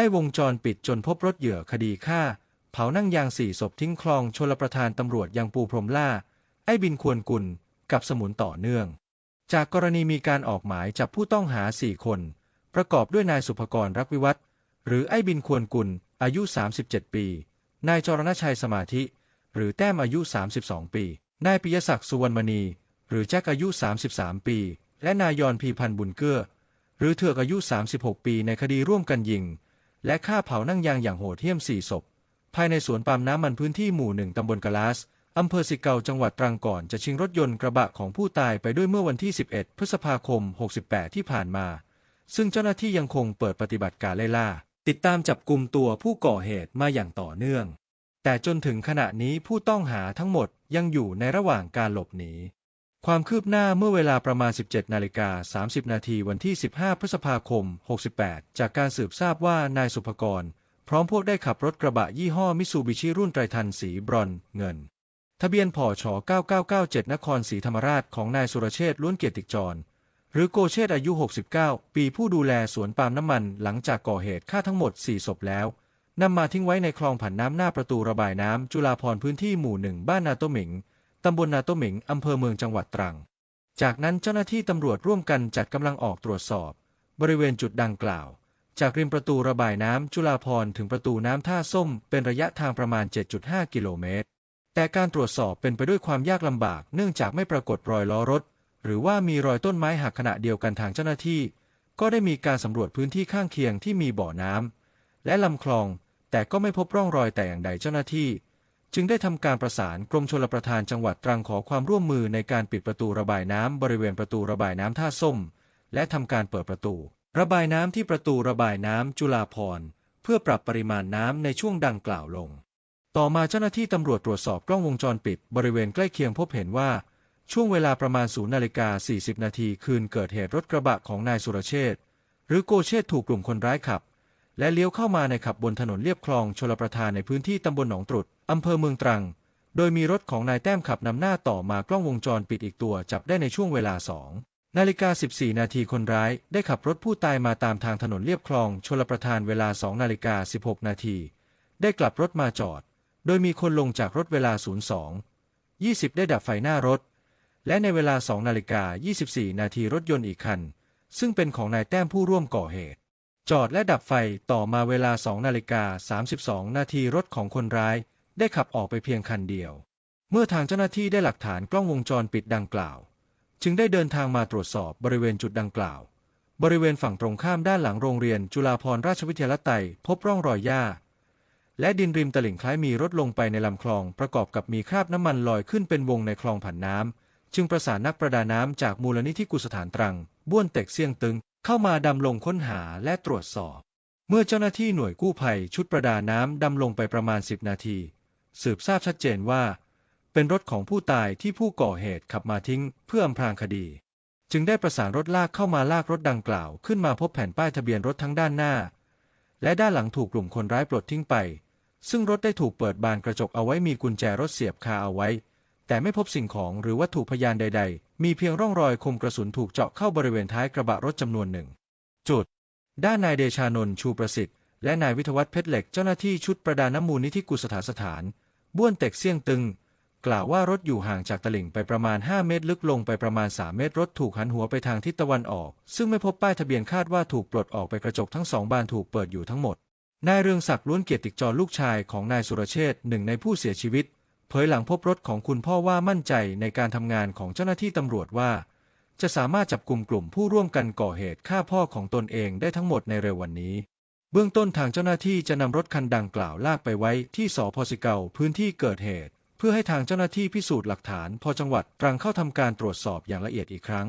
ไล่วงจรปิดจนพบรถเหยื่อคดีฆ่า เผานั่งยางสี่ศพทิ้งคลองชลประทานตำรวจยังปูพรมล่า ไอ้บินควรกุลกับสมุนต่อเนื่อง จากกรณีมีการออกหมายจับผู้ต้องหาสี่คน ประกอบด้วยนายสุภกรรักวิวัฒน์หรือไอ้บินควรกุลอายุ 37 ปี นายจรณชัยสมาธิ หรือแต้มอายุ 32 ปี นายปิยศักดิ์สุวรรณมณี หรือแจ็คอายุ 33 ปี และนายยอนพีพันธ์บุญเกื้อ หรือเถือกอายุ 36 ปีในคดีร่วมกันยิง และฆ่าเผานั่งยางอย่างโหดเหี้ยมสี่ศพ ภายในสวนปาล์มน้ำมันพื้นที่หมู่หนึ่งตำบลกะลาสอำเภอสิเกาจังหวัดตรังก่อนจะชิงรถยนต์กระบะของผู้ตายไปด้วยเมื่อวันที่ 11 พฤษภาคม 68 ที่ผ่านมา ซึ่งเจ้าหน้าที่ยังคงเปิดปฏิบัติการไล่ล่า ติดตามจับกลุ่มตัวผู้ก่อเหตุมาอย่างต่อเนื่อง แต่จนถึงขณะนี้ผู้ต้องหาทั้งหมดยังอยู่ในระหว่างการหลบหนี ความคืบหน้าเมื่อเวลาประมาณ 17นาฬิกา30 นาทีวันที่ 15 พฤษภาคม 68 จากการสืบทราบว่านายสุภกร พร้อมพวกได้ขับรถกระบะยี่ห้อมิซูบิชิรุ่นไตรทันสีบรอนเงิน ทะเบียนผอช9997 นครศรีธรรมราชของนายสุรเชษล้วนเกียรติจร หรือโกเชษอายุ 69 ปีผู้ดูแลสวนปาล์มน้ำมันหลังจากก่อเหตุฆ่าทั้งหมด 4 ศพแล้วนำมาทิ้งไว้ในคลองผันน้ำหน้าประตูระบายน้ำจุฬาพรพื้นที่หมู่หนึ่งบ้านนาโตหมิง ตำบลนาโตหมิงอำเภอเมืองจังหวัดตรัง จากนั้นเจ้าหน้าที่ตำรวจร่วมกันจัดกำลังออกตรวจสอบ บริเวณจุดดังกล่าว จากริมประตูระบายน้ำจุฬาพรถึงประตูน้ำท่าส้ม เป็นระยะทางประมาณ 7.5 กิโลเมตร แต่การตรวจสอบเป็นไปด้วยความยากลำบากเนื่องจากไม่ปรากฏรอยล้อรถ หรือว่ามีรอยต้นไม้หักขณะเดียวกันทางเจ้าหน้าที่ ก็ได้มีการสำรวจพื้นที่ข้างเคียงที่มีบ่อน้ำและลำคลอง แต่ก็ไม่พบร่องรอยแต่อย่างใดเจ้าหน้าที่ จึงได้ทำการประสานกรมชลประทานจังหวัดตรังขอความร่วมมือในการปิดประตูระบายน้ำบริเวณประตูระบายน้ำท่าส้ม และทำการเปิดประตู ระบายน้ำที่ประตูระบายน้ำจุฬาพรเพื่อปรับปริมาณน้ำในช่วงดังกล่าวลง ต่อมาเจ้าหน้าที่ตำรวจตรวจสอบกล้องวงจรปิด บริเวณใกล้เคียงพบเห็นว่าช่วงเวลาประมาณ0นาฬิกา40 นาทีคืนเกิดเหตุรถกระบะของนายสุรเชษหรือโกเชษถูกกลุ่มคนร้ายขับ และเลี้ยวเข้ามาในขับบนถนนเลียบคลองชลประทานในพื้นที่ตำบลหนองตรุษ อำเภอเมืองตรัง โดยมีรถของนายแต้มขับนำหน้าต่อมากล้องวงจรปิดอีกตัวจับได้ในช่วงเวลา2นาฬิกา 14 นาทีคนร้ายได้ขับรถผู้ตายมาตามทางถนนเลียบคลองชลประทานเวลา 2 นาฬิกา 16 นาที ได้กลับรถมาจอด โดยมีคนลงจากรถเวลา 02 20 ได้ดับไฟหน้ารถ และในเวลา 2 นาฬิกา 24 นาทีรถยนต์อีกคัน ซึ่งเป็นของนายแต้มผู้ร่วมก่อเหตุ จอดและดับไฟต่อมาเวลา 2 นาฬิกา 32 นาทีรถของคนร้าย ได้ขับออกไปเพียงคันเดียว เมื่อทางเจ้าหน้าที่ได้หลักฐานกล้องวงจรปิดดังกล่าว จึงได้เดินทางมาตรวจสอบบริเวณจุดดังกล่าว บริเวณฝั่งตรงข้ามด้านหลังโรงเรียนจุฬาภรณราชวิทยาลัยไตพบร่องรอยหญ้า และดินริมตลิ่งคล้ายมีรถลงไปในลำคลอง ประกอบกับมีคราบน้ำมันลอยขึ้นเป็นวงในคลองผันน้ำจึงประสานนักประดาน้ำจากมูลนิธิกุสถานตรัง บ้วนเต็กเซียงตึง เข้ามาดำลงค้นหาและตรวจสอบเมื่อเจ้าหน้าที่หน่วยกู้ภัยชุดประดาน้ำดำลงไปประมาณ 10 นาที สืบทราบชัดเจนว่า เป็นรถของผู้ตายที่ผู้ก่อเหตุขับมาทิ้งเพื่ออำพรางคดี จึงได้ประสานรถลากเข้ามาลากรถดังกล่าวขึ้นมาพบแผ่นป้ายทะเบียนรถทั้งด้านหน้า และด้านหลังถูกกลุ่มคนร้ายปลดทิ้งไป ซึ่งรถได้ถูกเปิดบานกระจกเอาไว้มีกุญแจรถเสียบคาเอาไว้ แต่ไม่พบสิ่งของหรือวัตถุพยานใด ๆ มีเพียงร่องรอยคมกระสุนถูกเจาะเข้าบริเวณท้ายกระบะรถจำนวนหนึ่งจุดด้านนายเดชานนท์ชูประสิทธิ์ และนายวิทวัฒน์เพชรเหล็กเจ้าหน้าที่ชุดประดาน้ำมูลนิธิกุศลสถาน บ้วนเต็กเซี่ยงตึง กล่าวว่ารถอยู่ห่างจากตลิ่งไปประมาณ 5 เมตร ลึกลงไปประมาณ 3 เมตร รถถูกหันหัวไปทางทิศตะวันออก ซึ่งไม่พบป้ายทะเบียนคาดว่าถูกปลดออกไปกระจกทั้งสองบานถูกเปิดอยู่ทั้งหมด นายเรืองศักดิ์ล้วนเกียรติจรลูกชายของนายสุรเชษฐ์หนึ่งในผู้เสียชีวิต เผยหลังพบรถของคุณพ่อว่ามั่นใจในการทำงานของเจ้าหน้าที่ตำรวจว่า จะสามารถจับกลุ่มกลุ่มผู้ร่วมกันก่อเหตุฆ่าพ่อของตนเองได้ทั้งหมดในเร็ววันนี้ เบื้องต้นทางเจ้าหน้าที่จะนำรถคันดังกล่าวลากไปไว้ที่สพสิเกาพื้นที่เกิดเหตุ เพื่อให้ทางเจ้าหน้าที่พิสูจน์หลักฐานพอจังหวัดตรังเข้าทำการตรวจสอบอย่างละเอียดอีกครั้ง